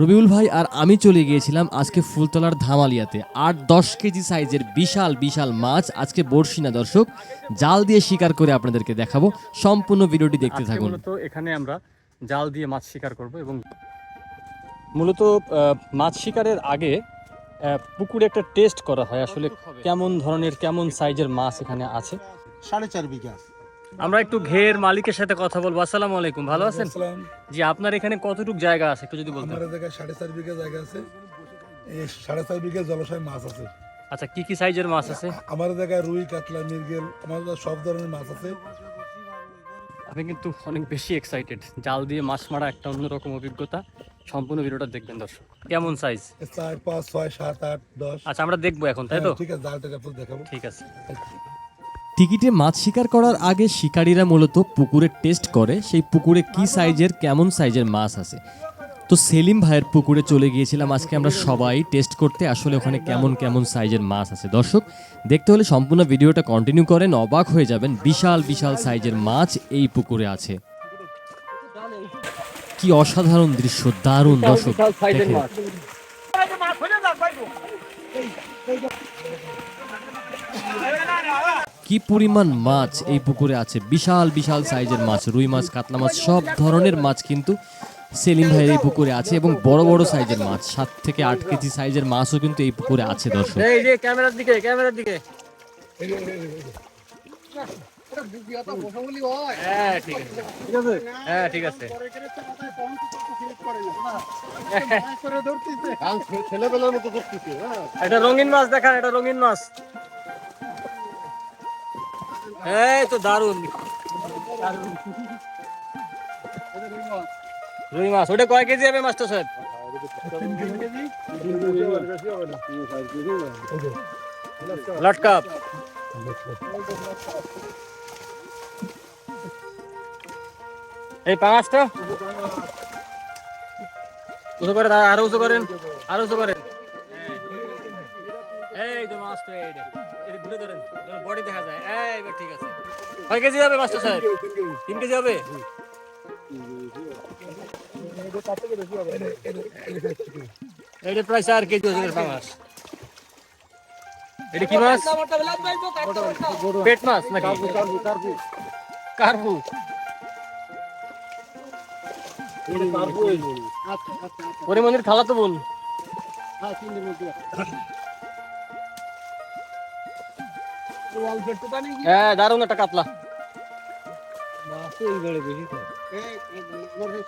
রবিউল ভাই আর আমি চলে গিয়েছিলাম আজকে ফুলতলার ধামালিয়াতে। আট দশ কেজি সাইজের বিশাল বিশাল মাছ আজকে বড়শি না দর্শক। জাল দিয়ে শিকার করে আপনাদেরকে দেখাবো। সম্পূর্ণ ভিডিওটি দেখতে থাকুন। মূলত এখানে আমরা জাল দিয়ে মাছ শিকার করব এবং মূলত মাছ শিকারের আগে পুকুরে একটা টেস্ট করা হয় আসলে কেমন ধরনের কেমন সাইজের মাছ এখানে আছে। সাড়ে চার বিঘা। আমরা একটু ঘের মালিকের সাথে কথা বলব। আসসালামু আলাইকুম ভালো আছেন? জি আপনার এখানে কতটুক জায়গা আছে একটু যদি বলতেন। আমার জায়গায় সাড়ে চার বিঘা জায়গা আছে। এই সাড়ে চার বিঘা জলাশয় মাছ আছে। আচ্ছা কি কি সাইজের মাছ আছে? আমার জায়গায় রুই কাতলা মিরগেল আমার সব ধরনের মাছ আছে। আপনি কিন্তু অনেক বেশি এক্সাইটেড জাল দিয়ে মাছ মারা একটা অন্যরকম অভিজ্ঞতা। সম্পূর্ণ ভিডিওটা দেখবেন দর্শক। কেমন সাইজ চার পাঁচ ছয় সাত আট দশ। আচ্ছা আমরা দেখব এখন তাই তো? হ্যাঁ, ঠিক আছে আপনার দেখাবো। ঠিক আছে। টিকিটে মাছ শিকার করার আগে শিকারীরা মূলত পুকুরে টেস্ট করে সেই পুকুরে কি সাইজের কেমন সাইজের মাছ আছে। তো সেলিম ভাইয়ের পুকুরে চলে গিয়েছিলাম আজকে আমরা সবাই টেস্ট করতে আসলে ওখানে কেমন কেমন সাইজের মাছ আছে। দর্শক দেখতে হলে সম্পূর্ণ ভিডিওটা কন্টিনিউ করেন অবাক হয়ে যাবেন বিশাল বিশাল সাইজের মাছ এই পুকুরে আছে। কি অসাধারণ দৃশ্য দারুণ দর্শক দেখেন। কি পরিমাণ মাছ এই পুকুরে আছে? বিশাল বিশাল সাইজের মাছ রুই মাছ কাতলা মাছ সব ধরনের মাছ কিন্তু সেলিম ভাইয়ের এই পুকুরে আছে এবং বড় বড় সাইজের মাছ সাত থেকে আট কেজি সাইজের মাছও কিন্তু এই পুকুরে আছে দর্শক। ক্যামেরার দিকে ক্যামেরার দিকে। হ্যাঁ ঠিক আছে। হ্যাঁ ঠিক আছে? ছেলেবেলার মতো করতেছে হ্যাঁ এটা রঙিন মাছ দেখান এটা রঙিন মাছ। এই তো দারুণ রুই মাছ, ওটা কয় কেজি হবে মাস্টার সাহেব? লটকাপ এই পাঁচটা উঁচু করে আরও উঁচু করেন, আরও উঁচু করেন। এই তো ঘুরে ধরেন বডি দেখা যায়। এই এবার ঠিক আছে। কয় কেজি হবে মাস্টার সাহেব? তিন কেজি হবে? এটা প্রায় চার কেজি ওজনের মাছ এটা কি মাছ? পেট মাছ কার্পু। খালা তো বোন। হ্যাঁ দারুণ একটা কাতলা।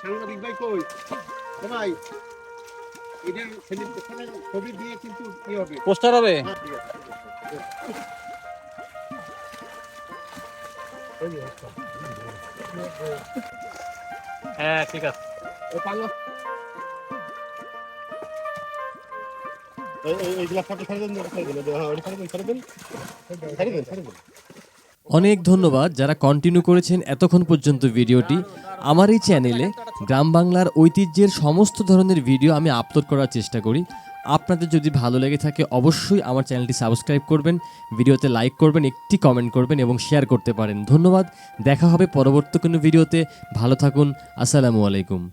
সাংবাদিক ভাই কই ভাই ছবি দিয়ে কিন্তু কি হবে পোস্টার হবে? হ্যাঁ, ঠিক আছে, অনেক ধন্যবাদ যারা কন্টিনিউ করেছেন এতক্ষণ পর্যন্ত ভিডিওটি। আমার এই চ্যানেলে গ্রাম বাংলার ঐতিহ্যের সমস্ত ধরনের ভিডিও আমি আপলোড করার চেষ্টা করি। আপনাদের যদি ভালো লেগে থাকে, অবশ্যই আমার চ্যানেলটি সাবস্ক্রাইব করবেন, ভিডিওতে লাইক করবেন, একটি কমেন্ট করবেন এবং শেয়ার করতে পারেন। ধন্যবাদ, দেখা হবে পরবর্তী কোনো ভিডিওতে ভালো থাকুন, আসসালামু আলাইকুম।